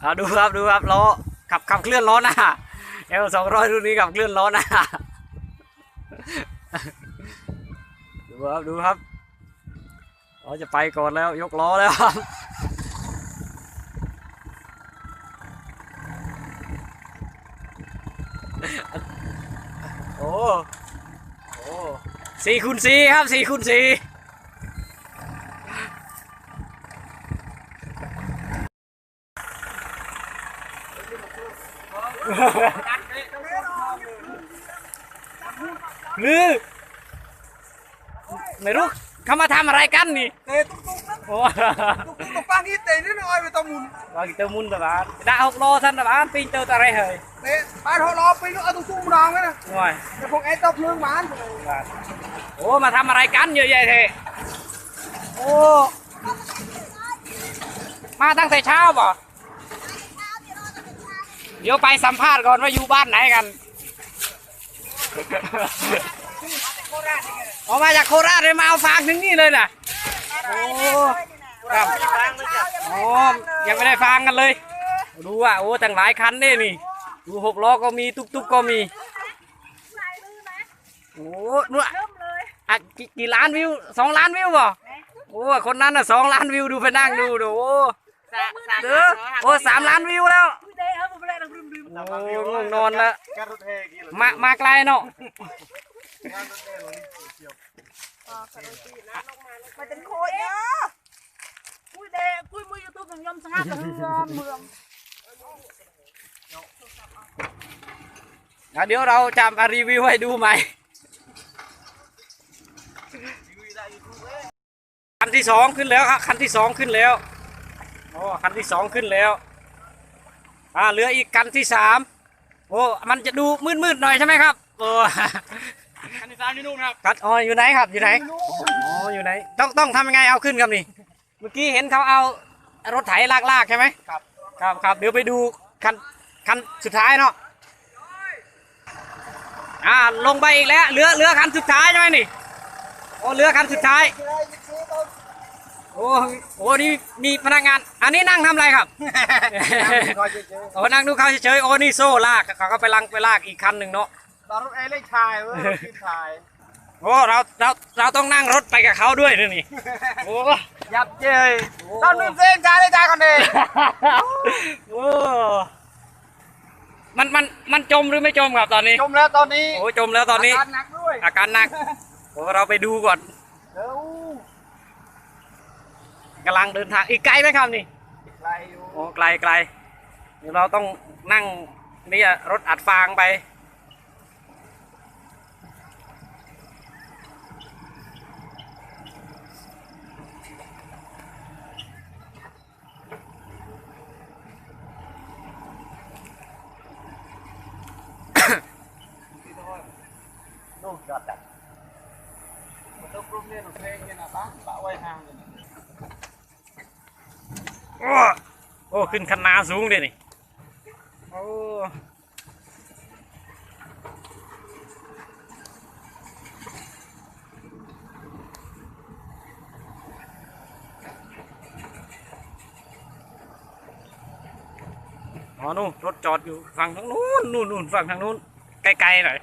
เอาดูครับดูครับล้อขับขับเคลื่อนล้อหน้าเอลสองร้อยรุ่นนี้ขับเคลื่อนล้อหน้าดูครับดูครับเราจะไปก่อนแล้วยกล้อแล้วครับโอ้โอ้สี่คูณสี่ครับสี่คูณสี่ หรือไม่รู้เขามาทำอะไรกันนี่เตะตุ๊กตุ๊กนะโอ้ตุ๊กตุ๊กตุ๊กปังนี่เตะนิดหน่อยไปตะมุนว่ากิเตอร์มุนตะบาน đã học lô thân t ะบาน pin tơ tà rê hơi เตะบ้านเขารอไปเอาตุ๊กตุ๊กมาดองไว้นะ ngoài แต่พวกไอ้ตบเรื่องบ้านโอ้มาทำอะไรกันเยอะแยะเทโอ้มาตั้งแต่เช้าป่ะ เดี๋ยวไปสัมภาษณ์ก่อนว่าอยู่บ้านไหนกันออกมาจากโคราชเลยมาเอาฟางถึงนี่เลยน่ะโอ้ครับโอ้ยังไม่ได้ฟังกันเลย ดูว่าโอ้ตั้งหลายคันนี่นี่ ดูหกล้อก็มีตุ๊กตุ๊กก็มีโอ้นู่นอะอะกี่กี่ล้านวิวสองล้านวิวบ่โอ้คนนั้นน่ะสองล้านวิวดูไปนั่งดูดูโอ้เด้อโอ้สามล้านวิวแล้วโอ้ ง่วงนอนแล้วการรถเทกี่หรอมามาไกลเนาะการรถเทหรอมันเป็นโคตรเยอะคุยเดคุยมือยูทูบถึงยอมสงัดเฮือเมืองอะเดี๋ยวเราจะมารีวิวให้ดูใหม่คันที่สองขึ้นแล้วครับคันที่สองขึ้นแล้วโอ้คันที่สองขึ้นแล้ว อ่าเหลืออีกคันที่สามโอ้มันจะดูมืดๆหน่อยใช่ไหมครับโอ้คันที่สามอยู่นู่นครับครับอ๋ออยู่ไหนครับอยู่ไหนอ๋ออยู่ไหนต้องต้องทำยังไงเอาขึ้นครับนี่ เมื่อกี้เห็นเขาเอารถไถลากๆใช่ไหมครับครับครับเดี๋ยวไปดูคันคันสุดท้ายเนาะอ่าลงไปอีกแล้วเหลือเหลือคันสุดท้ายใช่ไหมนี่โอ้เหลือคันสุดท้าย โอ้โอ้นี่มีพนักงาน อันนี้นั่งทำอะไรครับโอ้นั่งดูเขาเฉยๆโอ้นี่โซ่ลากเขาก็ไปลังไปลากอีกคันหนึ่งเนาะตอนรถเอเล็กชายเว้ยกินชาย โอ้เราเราเราต้องนั่งรถไปกับเขาด้วยนะนี่โอ้ ยับเย้ยตอนนู้นเส้นชายได้ชายก่อนเด้โอ้มันมันมันจมหรือไม่จมครับตอนนี้ จมแล้วตอนนี้โอ้จมแล้วตอนนี้าการหนักด้วยอาการหนักโอ้เราไปดูก่อน เดี๋ยว กำลังเดินทางอีกไกลไหมครับนี่ไกลอยู่โอ้ไกลไกลเดี๋ยวเราต้องนั่งนี่อะรถอัดฟางไป นู่นจอดดักมันต้องกลุ่มเนี่ยหนูเพลงเนี่ยนะบ้างปะไว้ห่างเลยนะ โอ้โอ้ ขึ้นคันนาสูงเลยนี่โอ้อ๋อนู่นรถจอดอยู่ฝั่งทางนู้นนู่นนู่นฝั่งทางนู้นไกลๆหน่อย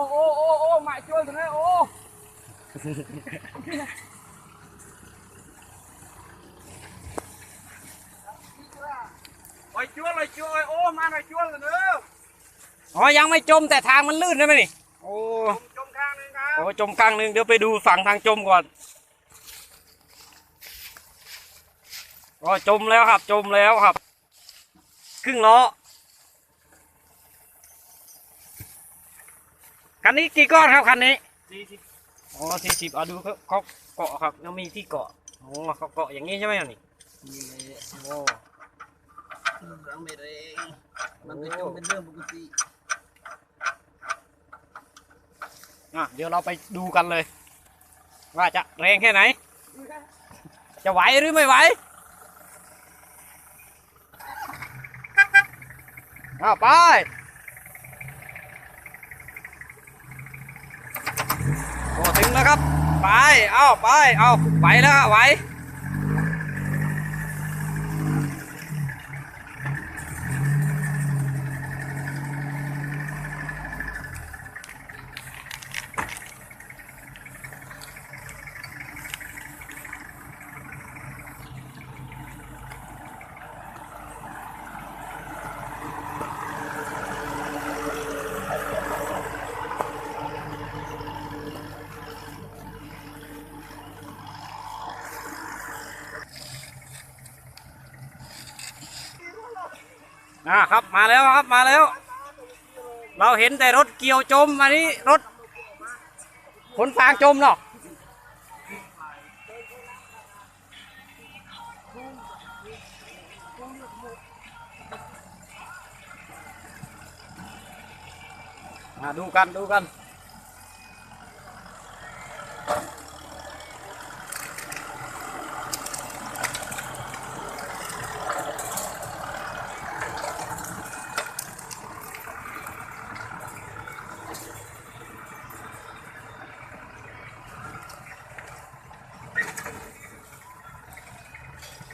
โอ้โอ้โอ้โอ้มาช่วยกันเลยโอ้ไอ้จ้วนไอ้จ้วนโอ้มาไอ้จ้วนกันเด้ออ๋อยังไม่จมแต่ทางมันลื่นใช่ไหมนี่โอ้จมข้างนึงครับโอ้จมกลางนึงเดี๋ยวไปดูฝั่งทางจมก่อนอ๋อจมแล้วครับจมแล้วครับ ครึ่งล้อ คันนี้กี่ก้อนครับคันนี้สี่สิบอ๋อสี่สิบอาดูเขาเกาะครับยังมีที่เกาะอ๋อเขาเกาะอย่างนี้ใช่ไหมนี่นี่เลยโอ้รังไม่แรงมันเป็นเป็นเรื่องปกติอะเดี๋ยวเราไปดูกันเลย ว่าจะแรงแค่ไหน จะไหวหรือไม่ไหวอ้าวไป แล้วครับ ไป เอาไป เอาไปแล้วไหว อ่าครับมาแล้วครับมาแล้ว เราเห็นแต่รถเกี่ยวจมอันนี้รถขนฟางจมเนาะมาดูกันดูกัน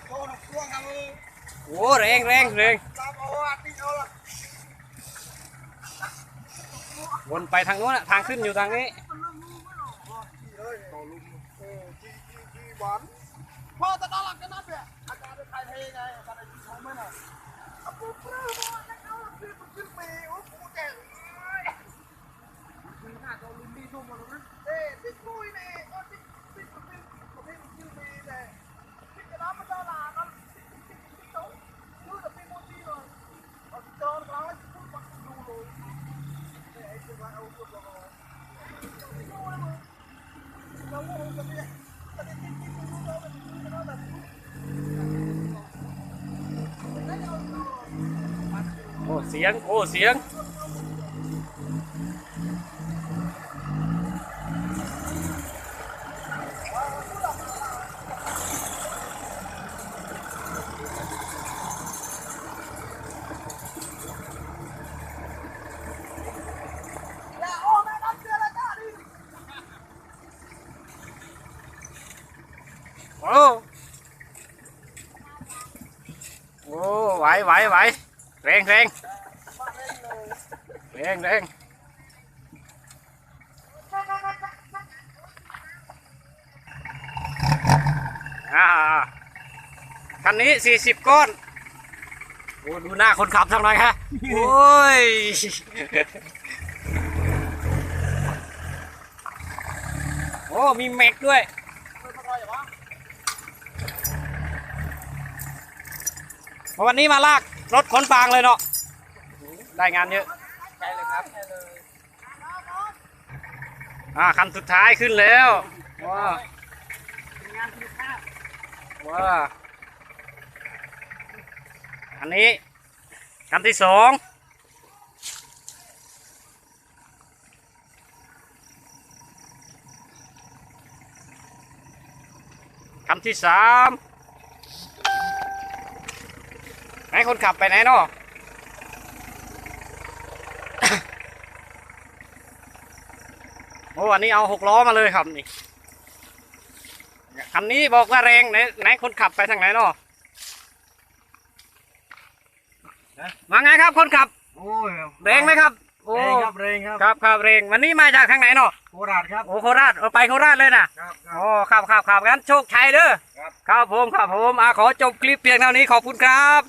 โอ้หช่วงครับ โอ้แรงแรงแรงวนไปทางโน้นอะทางขึ้นอยู่ทางนี้ขี่อลุมเออขี่ขี่ขี่หวานพอจะนอนหลับกันนัดเนี่ยอาการเป็นใครเทไงอาการเป็นเขาไม่น่ะอะปุ๊บปุ๊บแล้วเอาละพี่มันขึ้นปีโอ้กูแก่มีหน้าตัวลุมดีทุ่มหมดเลยเอ้ติ๊กคุยเนี่ยก็ติ๊กติ๊กติ๊กติ๊กติ๊กขึ้นปีเลยติ๊กจะรับมาเจอหลานแล้วติ๊กติ๊กติ๊กติ๊กโต๊ะดูแต่ปีโมดีเลยเอาเจอหลังแล้วพูดมาดูเลยเนี่ยไอ้ตัวเอาตัวเราดูเลยมึง เราโง่กันเนี่ยแต่ที่ที่ที่รู้เราแบบนี้เราแบบนี้ โอ้ เสียงโอ้เสียง อย่าโอ้แม่น้ำเชื่อแล้วจ้าดิ โอ้โอ้ไหวไหวไหวแรงแรง มาเล่นเลย แรงแรงอาคันนี้สี่สิบก้อนโอ้ดูหน้าคนขับสักหน่อยฮะ โอ้ยโอ้มีแม็กด้วยวันนี้มาลากรถขนฟางเลยเนาะได้งานเยอะ ครับอ่าคันสุดท้ายขึ้นแล้วว้าว้าอันนี้คันที่สองคันที่สามไหนคนขับไปไหนเนาะ โอ้อันนี้เอาหกล้อมาเลยครับนี่คันนี้บอกว่าแรงไหนไหนคนขับไปทางไหนเนาะมาไงครับคนขับโอ้ยแรงไหมครับโอ้เร่งครับเร่งครับครับครับแรงวันนี้มาจากทางไหนเนาะโคราชครับโอ้โคราชเอาไปโคราชเลยนะครับครับโอ้ครับครับครับงั้นโชคชัยเด้อครับ ครับผมครับผมอะขอจบคลิปเพียงเท่านี้ขอบคุณครับ